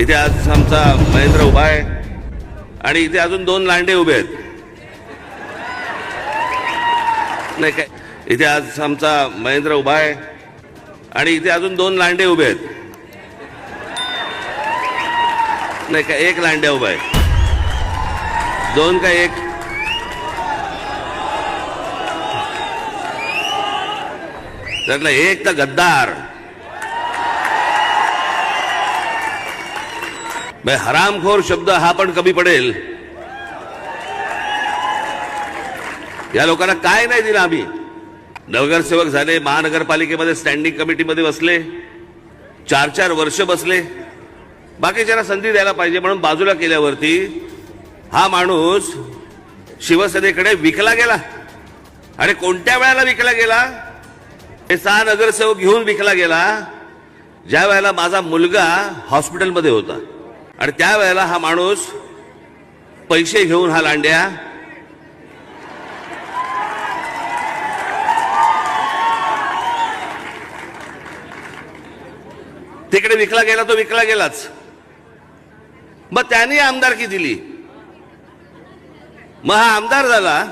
इथे आज आमचा महेंद्र उभा आहे. आणि इथे अजून दोन लांडे उभे आहेत. नाही काय? इथे आज आमचा महेंद्र उभा आहे. आणि इथे अजून दोन लांडे उभे आहेत. नाही काय? एक लांड्या उभा आहे. दोन का एक. त्यातला एक तर गद्दार. बे, हरामखोर शब्द हा पण कमी पडेल. या लोकांना काय नाही दिलं आम्ही. नगरसेवक झाले महानगरपालिकेमध्ये स्टँडिंग कमिटीमध्ये बसले चार चार वर्ष बसले. बाकीच्यांना संधी द्यायला पाहिजे म्हणून बाजूला केल्यावरती हा माणूस शिवसेनेकडे विकला गेला. आणि कोणत्या वेळेला विकला गेला? हे सहा नगरसेवक घेऊन विकला गेला ज्या वेळेला माझा मुलगा हॉस्पिटलमध्ये होता. आणि त्यावेळेला हा माणूस पैसे घेऊन हा लांड्या तिकडे विकला गेला तो विकला गेलाच. मग त्याने आमदारकी दिली. मग हा आमदार झाला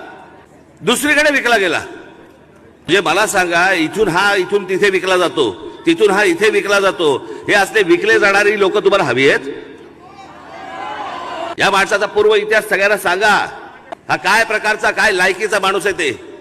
दुसरीकडे विकला गेला. म्हणजे मला सांगा इथून हा इथून तिथे विकला जातो तिथून हा इथे विकला जातो. हे असले विकले जाणारी लोक तुम्हाला हवी आहेत? या माणसाचा पूर्व इतिहास सगळ्यांना सांगा. हा काय प्रकारचा काय लायकीचा माणूस आहे ते?